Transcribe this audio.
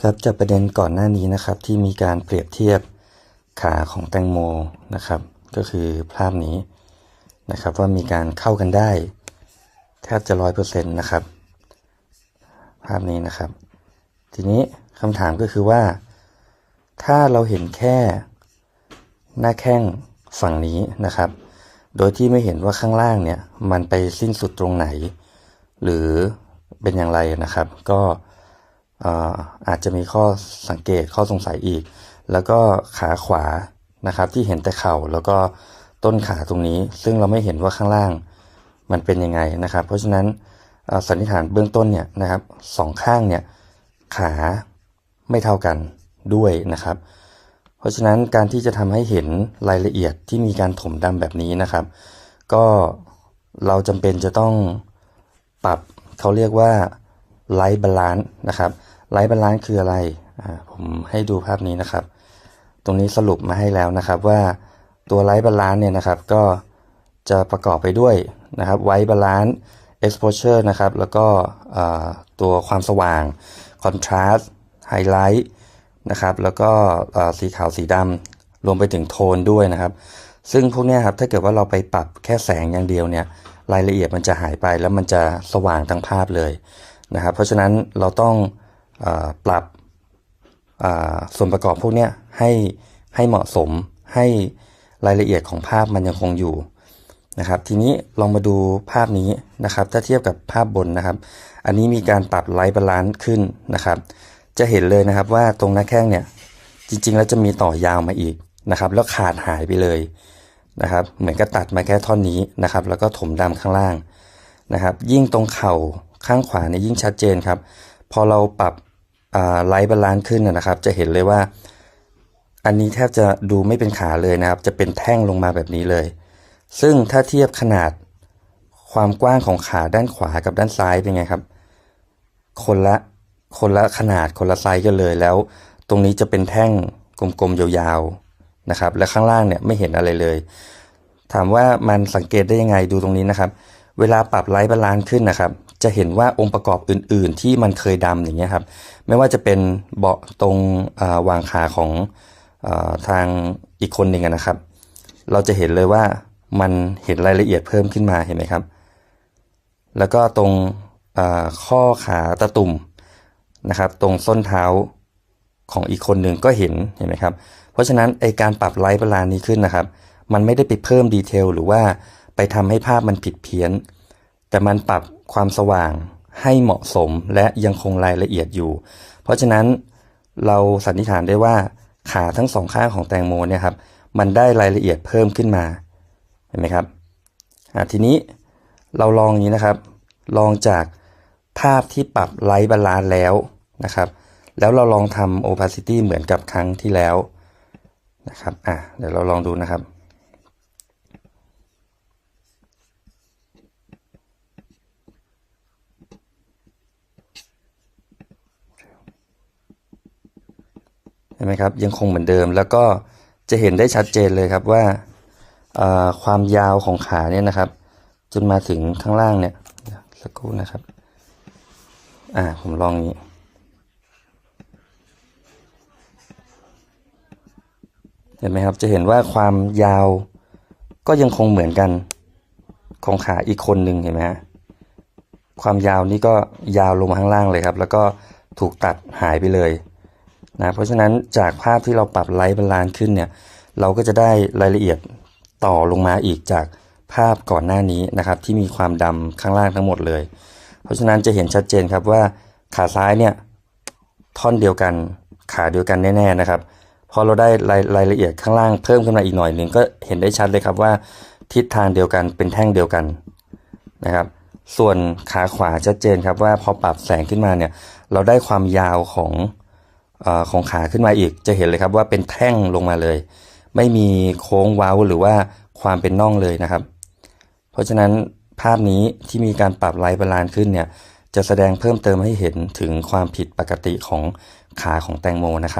ครับจากประเด็นก่อนหน้านี้นะครับที่มีการเปรียบเทียบขาของแตงโมนะครับ ก็คือภาพนี้นะครับว่ามีการเข้ากันได้ แทบจะร้อยเปอร์เซ็นต์นะครับ ภาพนี้นะครับ ทีนี้คำถามก็คือว่า ถ้าเราเห็นแค่หน้าแข้งฝั่งนี้นะครับ โดยที่ไม่เห็นว่าข้างล่างเนี่ยมันไปสิ้นสุดตรงไหน หรือเป็นอย่างไรนะครับ ก็ อาจจะมีข้อสังเกตข้อสงสัยอีก แล้วก็ขาขวานะครับที่เห็นแต่เข่าแล้วก็ต้นขาตรงนี้ ซึ่งเราไม่เห็นว่าข้างล่างมันเป็นยังไงนะครับ เพราะฉะนั้นสันนิษฐานเบื้องต้นเนี่ยนะครับสองข้างเนี่ยขาไม่เท่ากันด้วยนะครับ เพราะฉะนั้นการที่จะทำให้เห็นรายละเอียดที่มีการถมดำแบบนี้นะครับ ก็เราจำเป็นจะต้องปรับเขาเรียกว่า ไลท์บาลานซ์นะครับไลท์บาลานซ์คืออะไรผมให้ดูภาพนี้นะครับ ตรงนี้สรุปมาให้แล้วนะครับว่าตัวไลท์บาลานซ์เนี่ยนะครับก็จะประกอบไปด้วยนะครับไวท์บาลานซ์ exposure นะครับแล้วก็ตัวความสว่าง contrast highlight นะครับแล้วก็สีขาวสีดำรวมไปถึงโทนด้วยนะครับ ซึ่งพวกนี้ครับถ้าเกิดว่าเราไปปรับแค่แสงอย่างเดียวเนี่ยรายละเอียดมันจะหายไปแล้วมันจะสว่างทั้งภาพเลย นะครับ เพราะฉะนั้นเราต้องอปรับส่วนประกอบพวกนี้ให้ให้เหมาะสมให้รายละเอียดของภาพมันยังคงอยู่นะครับ ทีนี้ลองมาดูภาพนี้นะครับ ถ้าเทียบกับภาพบนนะครับ อันนี้มีการปรับไลท์บาลานซ์ขึ้นนะครับ จะเห็นเลยนะครับว่าตรงหน้าแข้งเนี่ยจริงๆแล้วจะมีต่อยาวมาอีกนะครับ แล้วขาดหายไปเลยนะครับ เหมือนกับตัดมาแค่ท่อนนี้นะครับ แล้วก็ถมดำข้างล่างนะครับ ยิ่งตรงเข่า ข้างขวาเนี่ยยิ่งชัดเจนครับ พอเราปรับไลท์บาลานซ์ขึ้นนะครับ จะเห็นเลยว่า อันนี้แทบจะดูไม่เป็นขาเลยนะครับ จะเป็นแท่งลงมาแบบนี้เลย ซึ่งถ้าเทียบขนาดความกว้างของขาด้านขวากับด้านซ้ายเป็นไงครับ คนละคนละขนาดคนละไซส์กันเลยแล้ว ตรงนี้จะเป็นแท่งกลมๆยาวๆนะครับ และข้างล่างเนี่ยไม่เห็นอะไรเลย ถามว่ามันสังเกตได้ยังไงดูตรงนี้นะครับ เวลาปรับไลท์บาลานซ์ขึ้นนะครับ จะเห็นว่าองค์ประกอบอื่น ๆ ที่มันเคยดำอย่างเงี้ยครับ ไม่ว่าจะเป็นเบาะตรงาวางขาของอาทางอีกคนหนึ่งนะครับ เราจะเห็นเลยว่ามันเห็นรายละเอียดเพิ่มขึ้นมาเห็นไหมครับ แล้วก็ตรงข้อขาตะตุ่มนะครับ ตรงส้นเท้าของอีกคนหนึ่งก็เห็นเห็นไหมครับ เพราะฉะนั้นไอการปรับไลท์บาลานนี้ขึ้นนะครับ มันไม่ได้ไปเพิ่มดีเทลหรือว่าไปทำให้ภาพมันผิดเพี้ยน แต่มันปรับ ความสว่างให้เหมาะสมและยังคงรายละเอียดอยู่ เพราะฉะนั้นเราสันนิษฐานได้ว่าขาทั้งสองข้างของแตงโมเนี่ยครับมันได้รายละเอียดเพิ่มขึ้นมาเห็นไหมครับอ่าทีนี้เราลองอย่างนี้นะครับ ลองจากภาพที่ปรับไลท์บาลานซ์แล้วนะครับ แล้วเราลองทำ opacity เหมือนกับครั้งที่แล้วนะครับอะเดี๋ยวเราลองดูนะครับ เห็นไหมครับยังคงเหมือนเดิม แล้วก็จะเห็นได้ชัดเจนเลยครับว่าความยาวของขาเนี่ยนะครับ จนมาถึงข้างล่างเนี่ยสักครู่นะครับ อ่าผมลองนี้เห็นไหมครับจะเห็นว่าความยาวก็ยังคงเหมือนกันของขาอีกคนหนึ่งเห็นไหมฮะความยาวนี้ก็ยาวลงมาข้างล่างเลยครับ แล้วก็ถูกตัดหายไปเลย นะเพราะฉะนั้นจากภาพที่เราปรับไลท์บาลานซ์ขึ้นเนี่ยเราก็จะได้รายละเอียดต่อลงมาอีกจากภาพก่อนหน้านี้นะครับ ที่มีความดำข้างล่างทั้งหมดเลย เพราะฉะนั้นจะเห็นชัดเจนครับว่าขาซ้ายเนี่ยท่อนเดียวกันขาเดียวกันแน่ๆนะครับพอเราได้รายรายละเอียดข้างล่างเพิ่มขึ้นมาอีกหน่อยหนึ่งก็เห็นได้ชัดเลยครับว่าทิศทางเดียวกันเป็นแท่งเดียวกันนะครับ ส่วนขาขวาชัดเจนครับว่าพอปรับแสงขึ้นมาเนี่ยเราได้ความยาวของ ของขาขึ้นมาอีก จะเห็นเลยครับว่าเป็นแท่งลงมาเลย ไม่มีโค้งเว้าหรือว่าความเป็นน่องเลยนะครับ เพราะฉะนั้นภาพนี้ที่มีการปรับไลท์บาลานซ์ขึ้นเนี่ยจะแสดงเพิ่มเติมให้เห็นถึงความผิดปกติของขาของแตงโมนะครับ